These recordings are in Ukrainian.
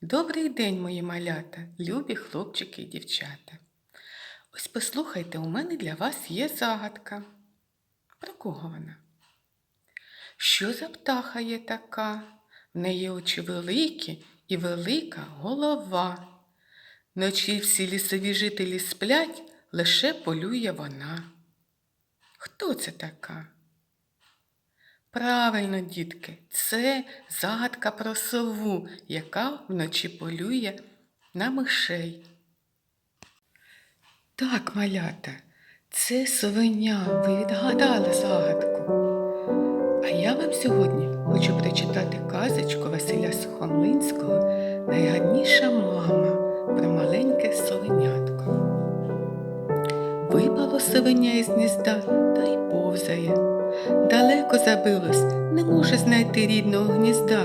Добрий день, мої малята, любі хлопчики і дівчата. Ось послухайте, у мене для вас є загадка. Про кого вона? Що за птаха є така? В неї очі великі і велика голова. Ночі всі лісові жителі сплять, лише полює вона. Хто це така? Правильно, дітки, це загадка про сову, яка вночі полює на мишей. Так, малята, це совеня, ви відгадали загадку. А я вам сьогодні хочу прочитати казочку Василя Сухомлинського Найгарніша мама про маленьке совенятко. Випало совеня із гнізда та й повзає. Далеко забилось, не може знайти рідного гнізда.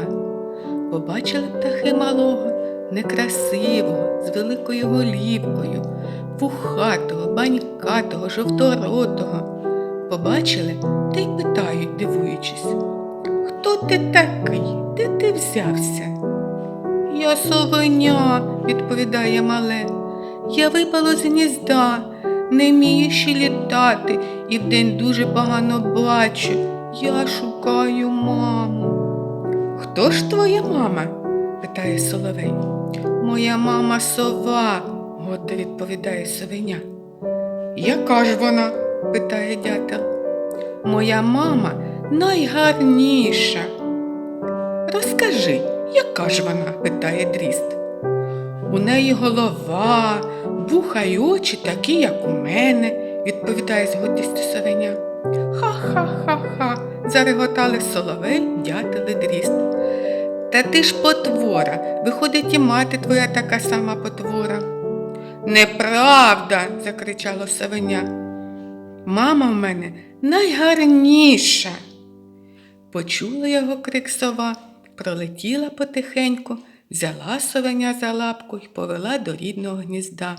Побачили птахи малого, некрасивого, з великою голівкою, вухатого, банькатого, жовторотого. Побачили та й питають, дивуючись, хто ти такий? Де ти взявся? Я совеня, відповідає мале. Я випало з гнізда, не вмію ще літати і вдень дуже погано бачу. Я шукаю маму. Хто ж твоя мама? питає соловей. Моя мама сова, гордо відповідає совеня. Яка ж вона? питає дятел. Моя мама найгарніша. Розкажи, яка ж вона? питає дріст. У неї голова, вуха й очі такі, як у мене, відповідає з гордістю совеня. Ха-ха-ха-ха, зареготали соловей, дятел і дріст. Та ти ж потвора, виходить і мати твоя така сама потвора. Неправда, закричало совеня. Мама в мене найгарніша. Почула його крик сова, пролетіла потихеньку, взяла совеня за лапку і повела до рідного гнізда.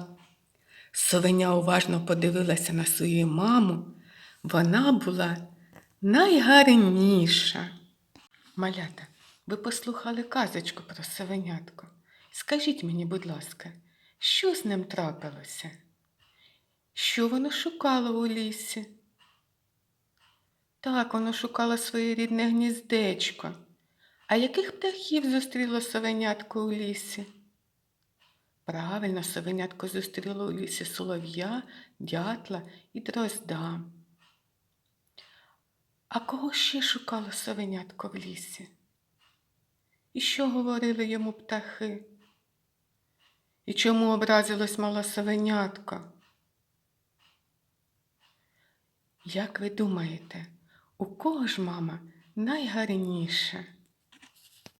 Совеня уважно подивилася на свою маму. Вона була найгарніша. Малята, ви послухали казочку про совенятко. Скажіть мені, будь ласка, що з ним трапилося? Що воно шукало у лісі? Так, воно шукало своє рідне гніздечко. А яких птахів зустріло совенятко у лісі? Правильно, совенятко зустріло у лісі солов'я, дятла і дрозда. А кого ще шукало совенятко в лісі? І що говорили йому птахи? І чому образилось мала совенятко? Як ви думаєте, у кого ж мама найгарніша?